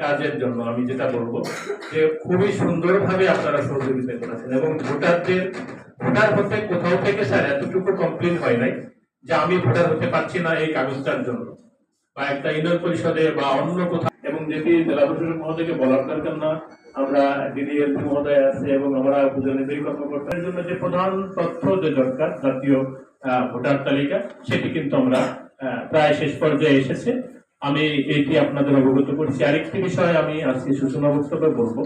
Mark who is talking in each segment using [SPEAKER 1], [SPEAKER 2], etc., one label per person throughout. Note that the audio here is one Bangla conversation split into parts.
[SPEAKER 1] কাজের জন্য আমি যেটা বলব যে খুবই সুন্দরভাবে আপনারা সহযোগিতা করেছেন এবং ভোটারদের, ভোটার হতে কোথাও থেকে স্যার এতটুকু কমপ্লেন হয় নাই যে আমি ভোটার হতে পারছি না এই কাগজটার জন্য। বা একটা ইউনিয়ন পরিষদে বা অন্য কোথাও। এবং যেটি জেলা প্রশাসক মহোদয়কে বলার দরকার না, আমরা ডিডিএলপি মহোদয় আছে এবং আমরা উপজেলা কর্মকর্তার জন্য যে প্রধান তথ্য যে দরকার, জাতীয় ভোটার তালিকা, সেটি কিন্তু আমরা প্রায় শেষ পর্যায়ে এসেছে। আমি এটি আপনাদের অবগত করছি। আরেকটি বিষয় আমি আজকে সূচনা বক্তব্যে বলব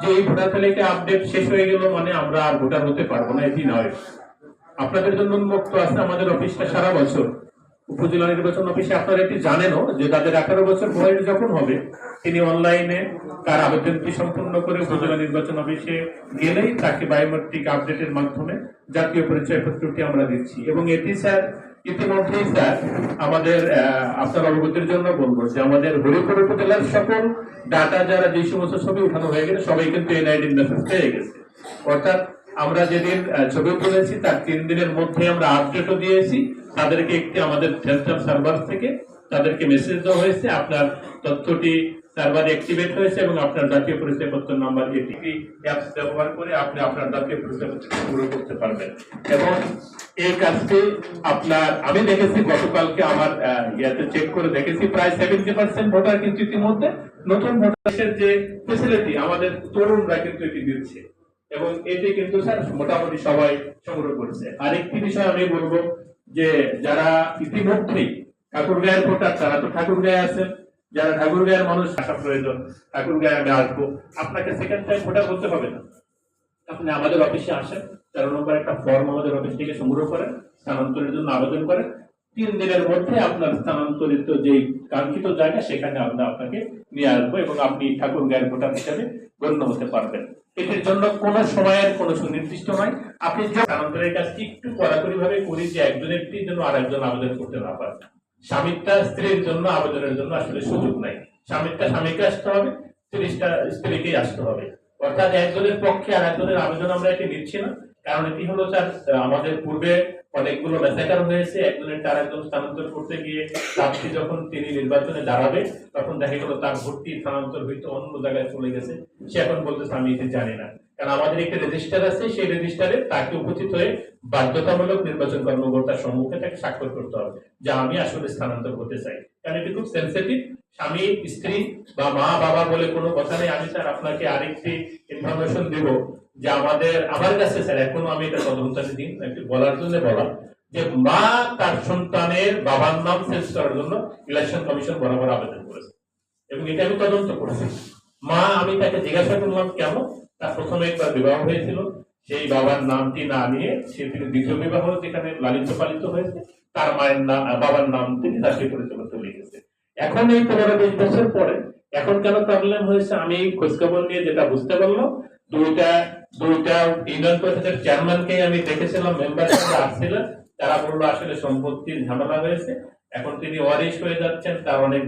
[SPEAKER 1] যে এই ভোটার তালিকা আপডেট শেষ হয়ে গেল মানে আমরা আর ভোটার হতে পারব না, এটি নয়। আপনাদের জন্য উন্মুক্ত আছে আমাদের অফিসটা সারা বছর। উপজেলা নির্বাচন অফিসে আপনারা এটি জানেনও যে তাদের আঠারো বছর বয়স যখন হবে, তিনি অনলাইনে তার আবেদনটি সম্পূর্ণ করে উপজেলা নির্বাচন অফিসে গেলেই তাকে বায়োমেট্রিক আপডেটের মাধ্যমে জাতীয় পরিচয়পত্রটি আমরা দিচ্ছি। এবং এটি, স্যার ইতিমধ্যেই স্যার, আমাদের আপনার অবগতির জন্য বলব যে আমাদের হরিপুর উপজেলার সকল ডাটা যারা যে সমস্ত ছবি উঠানো হয়ে গেছে, সবাই কিন্তু এনআইডি মেসেজ পেয়ে গেছে। অর্থাৎ আমরা যেদিন ছবি তুলেছি, তার তিন দিনের মধ্যে আমরা আপডেটও দিয়েছি। তাদেরকে একটি আমাদের সেন্ট্রাল সার্ভার থেকে তাদেরকে মেসেজ দেওয়া হয়েছে। আপনার তথ্যটি সার্ভারে অ্যাক্টিভেট হয়েছে এবং আপনার জাতীয় পরিচয়পত্র নাম্বার এটিপি অ্যাপস ব্যবহার করে আপনি আপনার জাতীয় পরিচয়পত্র সংগ্রহ করতে পারবেন। এবং এই কাজটি আপনার, আমি দেখেছি গতকালকে আমার ইয়াতে চেক করে দেখেছি, প্রায় সেভেন্টি পার্সেন্ট ভোটার কিন্তু ইতিমধ্যে নতুন ভোটারের যে ফেসিলিটি আমাদের তরুণরা কিন্তু এটি দিচ্ছে। এবং এটি কিন্তু স্যার মোটামুটি সবাই সংগ্রহ করছে। আরেকটি বিষয় আমি বলব যে যারা ইতিমধ্যেই ঠাকুরগাঁয়ের ভোটার, তারা তো ঠাকুরগাঁয়ে আছেন যারা ঠাকুরগাঁয়ের মানুষ আসা প্রয়োজন ঠাকুরগাঁয়ে আমি আসব। আপনাকে সেকেন্ড টাইম ভোটার করতে হবে না। আপনি আমাদের অফিসে আসেন, তেরো নম্বর একটা ফর্ম আমাদের অফিস থেকে সংগ্রহ করেন, স্থানান্তরের জন্য আবেদন করেন। তিন দিনের মধ্যে আপনার স্থানান্তরিত যে কাঙ্ক্ষিত জায়গা, সেখানে আমরা আপনাকে নিয়ে আসব এবং আপনি ঠাকুর গায়ের ভোটার হিসাবে গণ্য হতে পারবেন। এটির জন্য কোনো সময়ের, কোনো সুনির্দিষ্ট নয়। আপনি যে স্থানান্তরের কাজটি একটু কড়াকড়ি ভাবে করি যে একজনের জন্য আর একজন আবেদন করতে না পারে স্বামীটা স্ত্রীর জন্য আবেদনের জন্য আসলে সুযোগ নাই। স্বামীটা স্বামীকে আসতে হবে স্ত্রীটা স্ত্রীকেই আসতে হবে। অর্থাৎ একজনের পক্ষে আর একজনের আবেদন আমরা এটি নিচ্ছি না। কারণ এটি হলো স্যার, আমাদের পূর্বে অনেকগুলো মেসাকার হয়েছে, একজনের তার একজন স্থানান্তর করতে গিয়ে প্রার্থী যখন তিনি নির্বাচনে দাঁড়াবে, তখন দেখা গেল তার ভর্তি স্থানান্তর হইতে অন্য জায়গায় চলে গেছে। সে এখন বলতেছে, আমি এটি জানি না। কারণ আমাদের একটি রেজিস্টার আছে, সেই রেজিস্টারে তাকে উপস্থিত হয়ে বাধ্যতামূলক নির্বাচন কর্মকর্তার সম্মুখে তাকে স্বাক্ষর করতে হবে, যে আমি আসলে স্থানান্তর হতে চাই। কারণ এটি খুব সেন্সিটিভ স্বামী, স্ত্রী বা মা, বাবা বলে কোনো কথা নেই, আমি স্যার আপনাকে আরেকটি ইনফরমেশন দিব যে আমাদের, আমার কাছে স্যার, এখনও আমি এটা তদন্তাতে দিন একটু বলার জন্য বলা, যে মা তার সন্তানের বাবার নাম চেঞ্জ করার জন্য ইলেকশন কমিশন বরাবর আবেদন করেছে। এবং এটা আমি তদন্ত করেছি। মা, আমি তাকে জিজ্ঞাসা করলাম, কেন? প্রথমে একবার বিবাহ হয়েছিল। সেই বাবার নামটি না নিয়ে সে তিনি দ্বিতীয় বিবাহ যেখানে লালিত পালিত হয়েছে, তার মায়ের নাম বাবার নাম তিনি গেছে। এখন এই পনেরো বিশ বছর পরে, এখন কেন প্রবলেম হয়েছে আমি খোঁজখবর নিয়ে যেটা বুঝতে পারলাম, দুইটা দুইটা ইউনিয়ন পরিষদের চেয়ারম্যানকে আমি দেখেছিলাম মেম্বার হিসেবে আসছিলেন, তারা বলল আসলে সম্পত্তির ঝামেলা হয়েছে। এখন তিনি ওয়ারিশ হয়ে যাচ্ছেন, তার অনেক